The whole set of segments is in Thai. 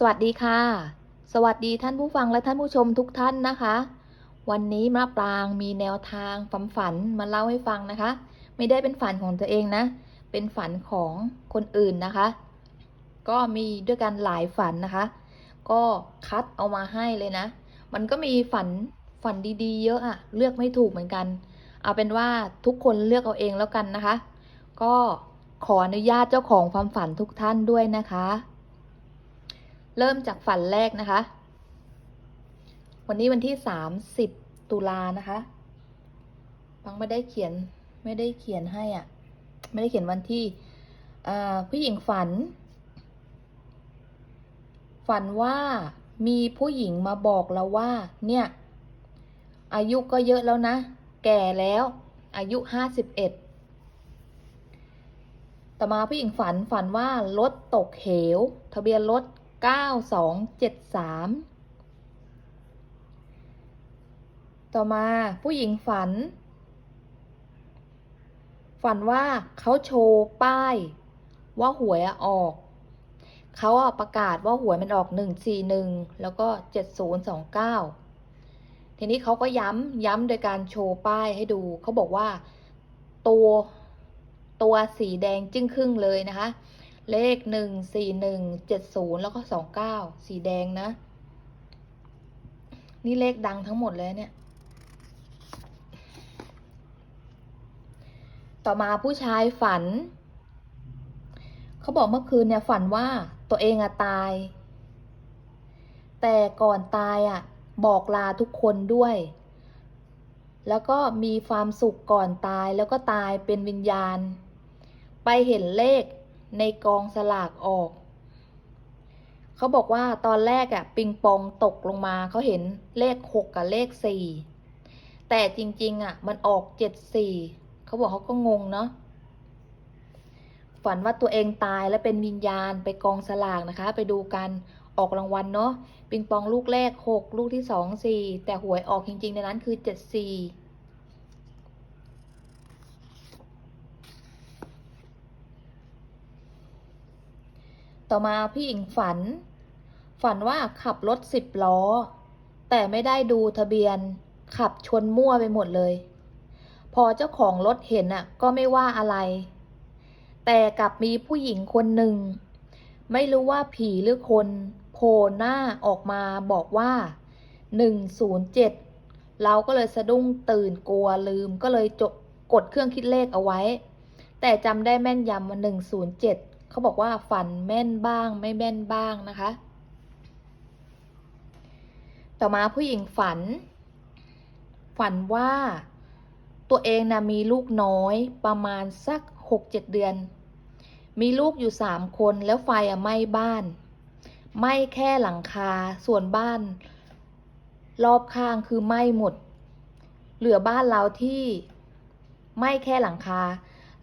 สวัสดีค่ะ สวัสดีท่านผู้ฟังและท่านผู้ชมทุกท่านนะคะ วันนี้มะปรางมีแนวทางฝันฝันมาเล่าให้ฟังนะคะ ไม่ได้เป็นฝันของตัวเองนะ เป็นฝันของคนอื่นนะคะ ก็มีด้วยกันหลายฝันนะคะ ก็คัดเอามาให้เลยนะ มันก็มีฝันฝันดีๆ เยอะอะเลือกไม่ถูกเหมือนกัน เอาเป็นว่าทุกคนเลือกเอาเองแล้วกันนะคะ ก็ขออนุญาตเจ้าของความฝันทุกท่านด้วยนะคะ เริ่มจากฝันแรกนะคะ วันนี้วันที่สามสิบตุลานะคะฟังไม่ได้เขียนไม่ได้เขียนให้อะ ไม่ได้เขียนวันที่อ่าผู้หญิงฝัน ฝันว่ามีผู้หญิงมาบอกเราว่า เนี่ย อายุก็เยอะแล้วนะ แก่แล้ว อายุห้าสิบเอ็ดต่อมาผู้หญิงฝันฝันว่ารถตกเหว ทะเบียนรถ เก้าสองเจ็ดสามต่อมาผู้หญิงฝัน ฝันว่าเขาโชว์ป้าย ว่าหวยอะออก เขาอประกาศว่าหวยมันออกหนึ่งสี่หนึ่งแล้วก็เจ็ดศูนย์สองเก้าทีนี้เขาก็ย้ำย้ำโดยการโชว์ป้ายให้ดู เขาบอกว่าตัวตัวสีแดงจึ้งครึ่งเลยนะคะ เลขหนึ่งสี่หนึ่งเจ็ดศูนย์แล้วก็สองเก้าสีแดงนะ นี่เลขดังทั้งหมดเลยเนี่ย ต่อมาผู้ชายฝัน เขาบอกเมื่อคืนเนี่ยฝันว่าตัวเองอะตาย แต่ก่อนตายอะบอกลาทุกคนด้วย แล้วก็มีความสุขก่อนตายแล้วก็ตายเป็นวิญญาณ ไปเห็นเลข ในกองสลากออก เขาบอกว่าตอนแรกอะปิงปองตกลงมาเขาเห็นเลขหกกับเลขสี่แต่จริงๆอะมันออกเจ็ดสี่เขาบอกเขาก็งงเนาะฝันว่าตัวเองตายและเป็นวิญญาณไปกองสลากนะคะ ไปดูกันออกรางวัลเนาะปิงปองลูกแรกหกลูกที่สองสี่แต่หวยออกจริงๆในนั้นคือเจ็ดสี่ ต่อมาพี่หญิงฝัน ฝันว่าขับรถสิบล้อ แต่ไม่ได้ดูทะเบียน ขับชนมั่วไปหมดเลย พอเจ้าของรถเห็นอะ ก็ไม่ว่าอะไร แต่กลับมีผู้หญิงคนหนึ่ง ไม่รู้ว่าผีหรือคนโผล่หน้าออกมาบอกว่าหนึ่งศูนย์เจ็ดเราก็เลยสะดุ้งตื่นกลัวลืมก็เลยจกดเครื่องคิดเลขเอาไว้ แต่จำได้แม่นยำว่าหนึ่งศูนย์เจ็ด เขาบอกว่าฝันแม่นบ้างไม่แม่นบ้างนะคะ ต่อมาผู้หญิงฝัน ฝันว่าตัวเองนะมีลูกน้อยประมาณสักหกเจ็ดเดือน มีลูกอยู่สามคนแล้วไฟอะไหม้บ้าน ไหม้แค่หลังคาส่วนบ้าน รอบข้างคือไหม้หมด เหลือบ้านเราที่ไหม้แค่หลังคา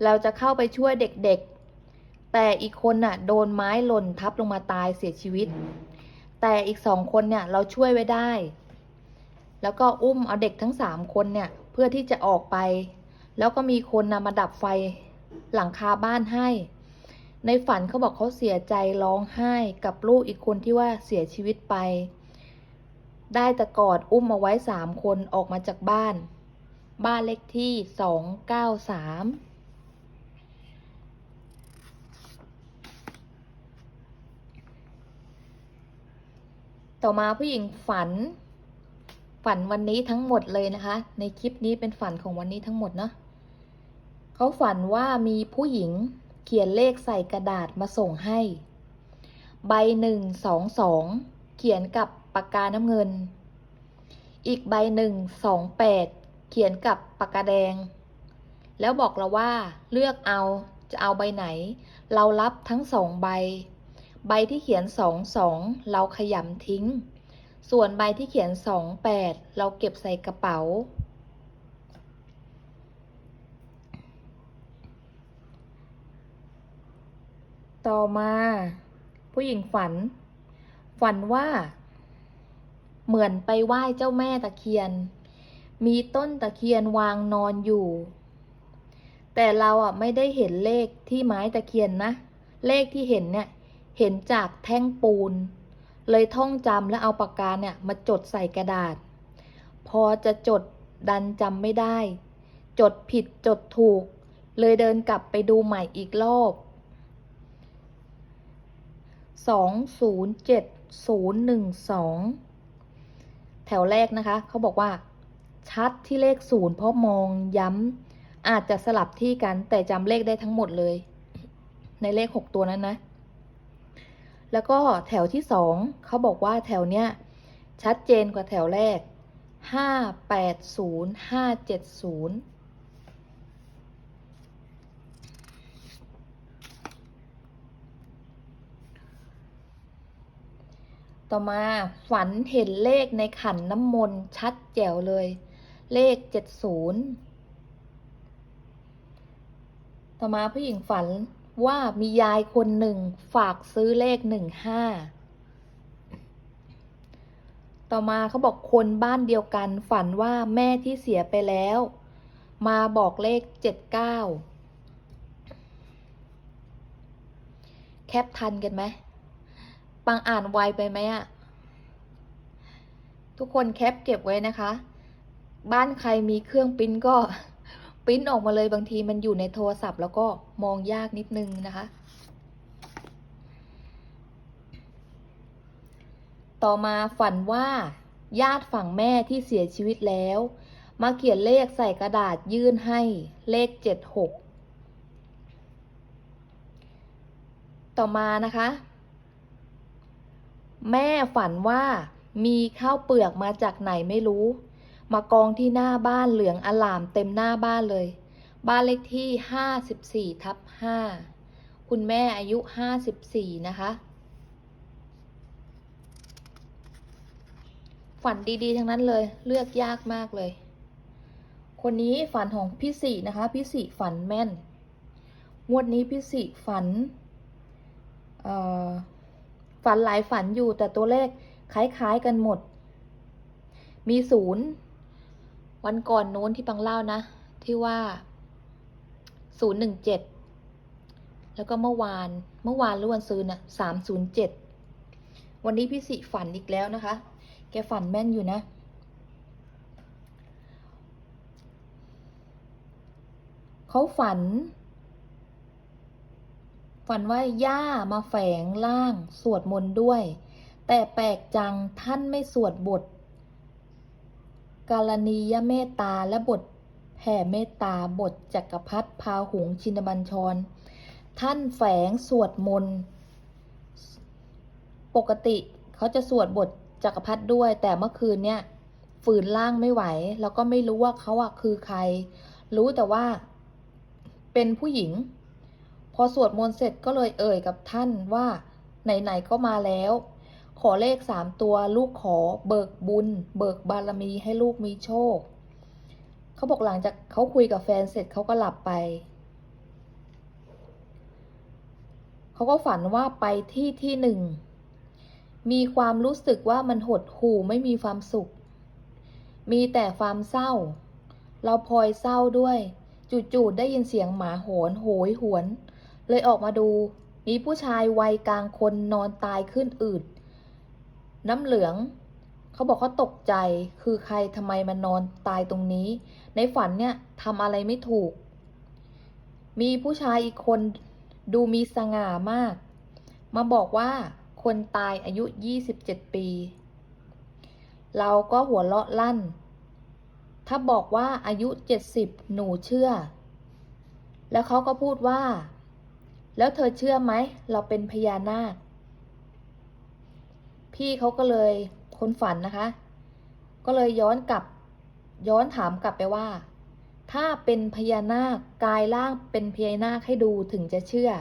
เราจะเข้าไปช่วยเด็กๆ แต่อีกคนน่ะโดนไม้หล่นทับลงมาตายเสียชีวิต แต่อีกสองคนเนี่ยเราช่วยไว้ได้ แล้วก็อุ้มเอาเด็กทั้งสามคนเนี่ยเพื่อที่จะออกไป แล้วก็มีคนนำมาดับไฟหลังคาบ้านให้ ในฝันเขาบอกเขาเสียใจร้องไห้กับลูกอีกคนที่ว่าเสียชีวิตไป ได้แต่กอดอุ้มเอาไว้สามคนออกมาจากบ้าน บ้านเลขที่สองเก้าสาม ต่อมาผู้หญิงฝัน ฝันวันนี้ทั้งหมดเลยนะคะ ในคลิปนี้เป็นฝันของวันนี้ทั้งหมดเนาะเขาฝันว่ามีผู้หญิงเขียนเลขใส่กระดาษมาส่งให้ ใบหนึ่งสองสองเขียนกับปากกาน้ำเงิน อีกใบหนึ่งสองแปดเขียนกับปากกาแดง แล้วบอกเราว่าเลือกเอาจะเอาใบไหน เรารับทั้งสองใบ ใบที่เขียนสองสองเราขยำทิ้ง ส่วนใบที่เขียนสองแปดเราเก็บใส่กระเป๋า ต่อมา ผู้หญิงฝัน ฝันว่า เหมือนไปไหว้เจ้าแม่ตะเคียน มีต้นตะเคียนวางนอนอยู่ แต่เราอะไม่ได้เห็นเลขที่ไม้ตะเคียนนะ เลขที่เห็นเนี่ย เห็นจากแท่งปูน เลยท่องจำแล้วเอาปากกาเนี่ยมาจดใส่กระดาษ พอจะจดดันจำไม่ได้ จดผิดจดถูก เลยเดินกลับไปดูใหม่อีกรอบสองศูนย์เจ็ดศูนย์หนึ่งสองแถวแรกนะคะ เขาบอกว่า ชัดที่เลขศูนย์เพราะมองย้ำอาจจะสลับที่กันแต่จำเลขได้ทั้งหมดเลย ในเลขหกตัวนั้นนะ แล้วก็แถวที่สองเขาบอกว่าแถวเนี้ยชัดเจนกว่าแถวแรกห้าแปดศูนย์ห้าเจ็ดศูนย์ต่อมาฝันเห็นเลขในขันน้ำมนต์ชัดแจ๋วเลย เลขเจ็ดศูนย์ต่อมาผู้หญิงฝัน ว่ามียายคนหนึ่งฝากซื้อเลขหนึ่งห้า ต่อมาเขาบอกคนบ้านเดียวกันฝันว่าแม่ที่เสียไปแล้ว มาบอกเลขเจ็ดเก้าแคปทันกันไหมปังอ่านไวไปไหมอะทุกคนแคปเก็บไว้นะคะ บ้านใครมีเครื่องปิ้นก็ ปริ้นออกมาเลยบางทีมันอยู่ในโทรศัพท์ แล้วก็มองยากนิดนึงนะคะ ต่อมาฝันว่า ญาติฝั่งแม่ที่เสียชีวิตแล้ว มาเขียนเลขใส่กระดาษยื่นให้เลขเจ็ดหกต่อมานะคะ แม่ฝันว่ามีข้าวเปลือกมาจากไหนไม่รู้ มากองที่หน้าบ้านเหลืองอลามเต็มหน้าบ้านเลย บ้านเลขที่54ทับ5คุณแม่อายุ54นะคะ ฝันดีๆ ทั้งนั้นเลย เลือกยากมากเลย คนนี้ฝันของพี่สี่นะคะ พี่สี่ฝันแม่น งวดนี้พี่สี่ฝัน เอ่อ ฝันหลายฝันอยู่แต่ตัวเลขคล้าย ๆ กันหมด มีศูนย์ วันก่อนโน้นที่ปังเล่านะ ที่ว่า ศูนย์หนึ่งเจ็ด แล้วก็เมื่อวาน เมื่อวานหรือวันซืนน่ะสามศูนย์เจ็ด วันนี้พี่สิฝันอีกแล้วนะคะ แกฝันแม่นอยู่นะ เขาฝัน ฝันว่าย่ามาแฝงร่าง สวดมนต์ด้วย แต่แปลกจังท่านไม่สวดบท กาลนียเมตตาและบทแผ่เมตตาบทจักรพรรดิพาหุงชินบัญชร ท่านแฝงสวดมนต์ปกติเขาจะสวดบทจักรพรรดิด้วย แต่เมื่อคืนเนี่ยฝืนร่างไม่ไหว แล้วก็ไม่รู้ว่าเขาอะคือใคร รู้แต่ว่า เป็นผู้หญิง พอสวดมนต์เสร็จก็เลยเอ่ยกับท่านว่า ไหน ๆ ก็มาแล้ว ขอเลขสามตัว ลูกขอเบิกบุญ เบิกบารมีให้ลูกมีโชค เขาบอกหลังจากเขาคุยกับแฟนเสร็จเขาก็หลับไป เขาก็ฝันว่าไปที่ที่หนึ่ง มีความรู้สึกว่ามันหดหู่ไม่มีความสุข มีแต่ความเศร้า เราพลอยเศร้าด้วยจู่ๆได้ยินเสียงหมาโหนโหยหวน เลยออกมาดู มีผู้ชายวัยกลางคนนอนตายขึ้นอืด น้ำเหลือง เขาบอกเขาตกใจ คือใครทำไมมานอนตายตรงนี้ ในฝันเนี่ยทำอะไรไม่ถูก มีผู้ชายอีกคนดูมีสง่ามาก มาบอกว่าคนตายอายุ 27 ปี เราก็หัวเราะลั่น ถ้าบอกว่าอายุ 70 หนูเชื่อ แล้วเขาก็พูดว่า แล้วเธอเชื่อไหม เราเป็นพญานาค พี่เขาก็เลยคนฝันนะคะ ก็เลยย้อนกลับ ย้อนถามกลับไปว่า ถ้าเป็นพญานาคกายร่างเป็นพญานาคให้ดูถึงจะเชื่อ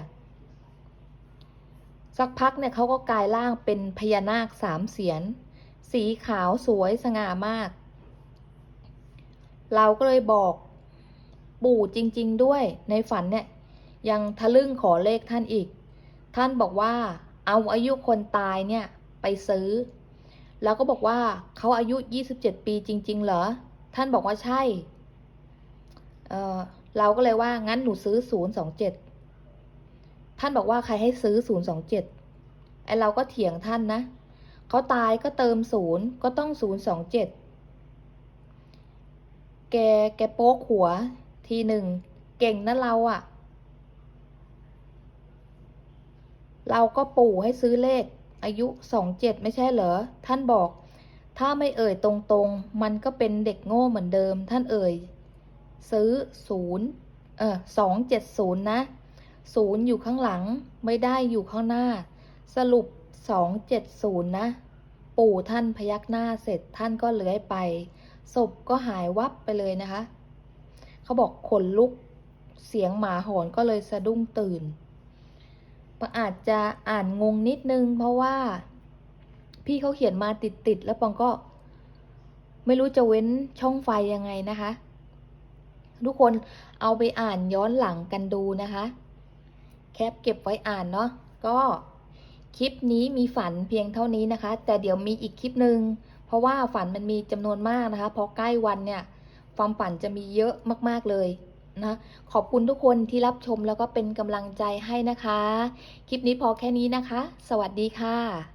สักพักเนี่ยเขาก็กายร่างเป็นพญานาคสามเสียน สีขาวสวยสง่ามาก เราก็เลยบอกปู่จริง ๆ ด้วยในฝันเนี่ยยังทะลึ่งขอเลขท่านอีก ท่านบอกว่าเอาอายุคนตายเนี่ย ไปซื้อ แล้วก็บอกว่าเขาอายุ 27 ปีจริง ๆ เหรอ ท่านบอกว่าใช่ เออเราก็เลยว่างั้นหนูซื้อ 027 ท่านบอกว่าใครให้ซื้อ 027 ไอเราก็เถียงท่านนะ เขาตายก็เติมศูนย์ก็ต้องศูนย์สองเจ็ดแกแกโป๊กหัวทีหนึ่ง เก่งนะเราอะเราก็ปู่ให้ซื้อเลข อายุสองเจ็ดไม่ใช่เหรอ ท่านบอก ถ้าไม่เอ่ยตรงๆ มันก็เป็นเด็กโง่เหมือนเดิม ท่านเอ่ย ซื้อศูนย์เออสองเจ็ดศูนย์นะศูนย์อยู่ข้างหลังไม่ได้อยู่ข้างหน้า สรุปสองเจ็ดศูนย์นะ ปู่ท่านพยักหน้าเสร็จท่านก็เลื้อยไปศพก็หายวับไปเลยนะคะ เขาบอกขนลุกเสียงหมาหอนก็เลยสะดุ้งตื่น อาจจะอ่านงงนิดนึง เพราะว่า พี่เขาเขียนมาติดๆแล้วปองก็ ไม่รู้จะเว้นช่องไฟยังไงนะคะ ทุกคนเอาไปอ่านย้อนหลังกันดูนะคะ แคปเก็บไว้อ่านเนาะก็คลิปนี้มีฝันเพียงเท่านี้นะคะ แต่เดี๋ยวมีอีกคลิปหนึ่งเพราะว่าฝันมันมีจำนวนมากนะคะ พอใกล้วันเนี่ย ความฝันจะมีเยอะมากๆเลย นะขอบคุณทุกคนที่รับชมแล้วก็เป็นกำลังใจให้นะคะ คลิปนี้พอแค่นี้นะคะ สวัสดีค่ะ